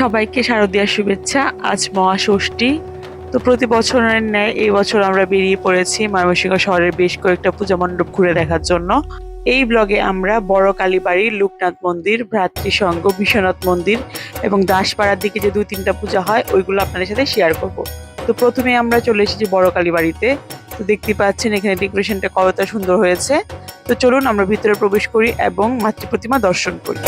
সবাইকে শারদীয়ার শুভেচ্ছা। আজ মহাষষ্ঠী। তো প্রতি বছরের ন্যায় এই বছর আমরা বেরিয়ে পড়েছি ময়মনসিংহ শহরের বেশ কয়েকটা পূজা মণ্ডপ ঘুরে দেখার জন্য। এই ব্লগে আমরা বড় কালীবাড়ি লোকনাথ মন্দির, ভ্রাতৃসংঘ, বিশ্বনাথ মন্দির এবং দাসপাড়ার দিকে যে দুই তিনটা পূজা হয়, ওইগুলো আপনাদের সাথে শেয়ার করব। তো প্রথমে আমরা চলে এসেছি বড় কালীবাড়িতে তো দেখতে পাচ্ছেন এখানে ডেকোরেশনটা কতটা সুন্দর হয়েছে। তো চলুন আমরা ভিতরে প্রবেশ করি এবং মাতৃ প্রতিমা দর্শন করি।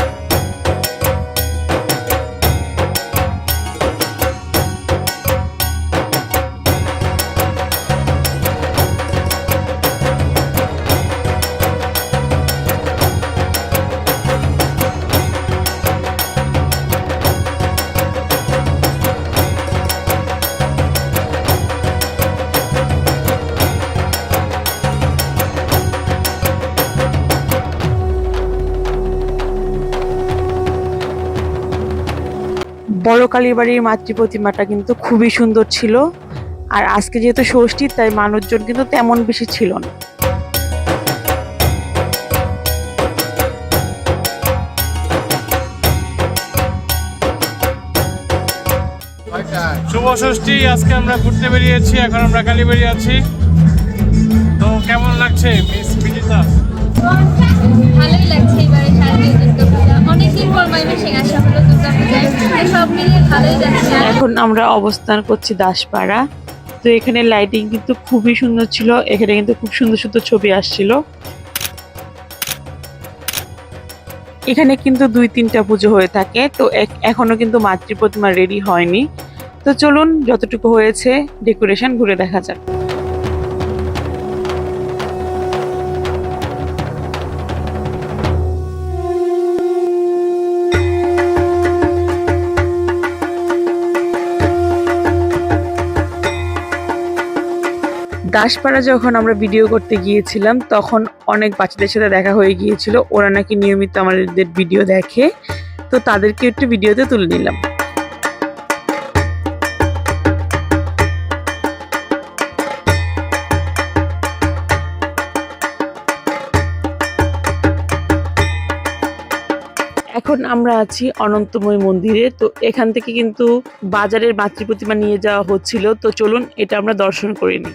বড় কালীবাড়ির মাতৃ প্রতিমাটা কিন্তু খুবই সুন্দর ছিল। আর আজকে যেহেতু ষষ্ঠী তাই মানুষজন কিন্তু তেমন বেশি ছিল না। শুভ ষষ্ঠী আজকে আমরা ঘুরতে বেরিয়েছি এখন আমরা কালীবাড়ি আছি। তো কেমন লাগছে মিস বিজিতা ভালোই লাগছে এবারে এখন আমরা অবস্থান করছি দাসপাড়া। তো এখানে লাইটিং কিন্তু খুবই সুন্দর ছিল। এখানে কিন্তু খুব সুন্দর সুন্দর ছবি আসছিল। এখানে কিন্তু দুই, তিনটা পুজো হয়ে থাকে। তো এখনও কিন্তু মাতৃ প্রতিমা রেডি হয়নি। তো চলুন, যতটুকু হয়েছে ডেকোরেশন ঘুরে দেখা যাক। দাসপাড়া যখন আমরা ভিডিও করতে গিয়েছিলাম, তখন অনেক বাচ্চাদের সাথে দেখা হয়ে গিয়েছিল। ওরা নাকি নিয়মিত আমাদের ভিডিও দেখে। তো তাদেরকে একটু ভিডিওতে তুলে নিলাম। এখন আমরা আছি অনন্তময় মন্দিরে, তো এখান থেকে কিন্তু বাজারের মাতৃ প্রতিমা নিয়ে যাওয়া হচ্ছিল, তো চলুন এটা আমরা দর্শন করে নিই।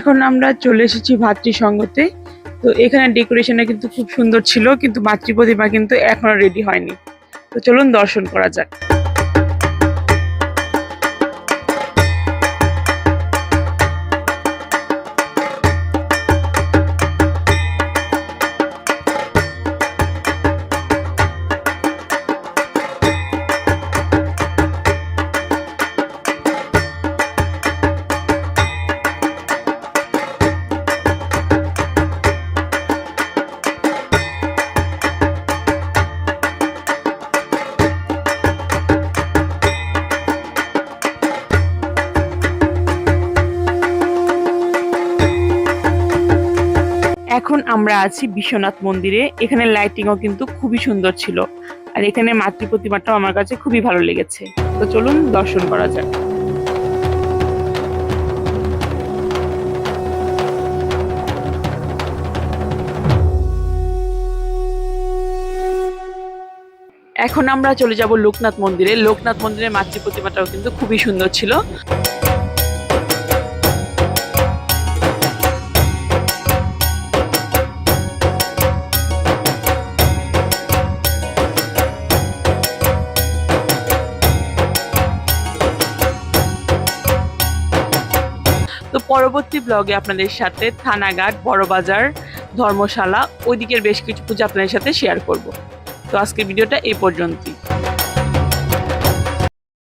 এখন আমরা চলে এসেছি ভাতৃসঙ্গতে। তো এখানে ডেকোরেশনটা কিন্তু খুব সুন্দর ছিল, কিন্তু ভাতৃ প্রতিমা কিন্তু এখনও রেডি হয়নি। তো চলুন দর্শন করা যাক। এখন আমরা আছি বিশ্বনাথ মন্দিরে। এখানে লাইটিংও কিন্তু খুবই সুন্দর ছিল। আর এখানে মাতৃ প্রতিমাটাও আমার কাছে খুবই ভালো লেগেছে। তো চলুন দর্শন করা যাক। এখন আমরা চলে যাব লোকনাথ মন্দিরে। লোকনাথ মন্দিরের মাতৃ প্রতিমাটাও কিন্তু খুবই সুন্দর ছিল। পরবর্তী ব্লগে আপনাদের সাথে থানাঘাট বড়বাজার ধর্মশালা, ওইদিকের বেশ কিছু পূজা আপনাদের সাথে শেয়ার করব। তো আজকের ভিডিওটা এই পর্যন্তই।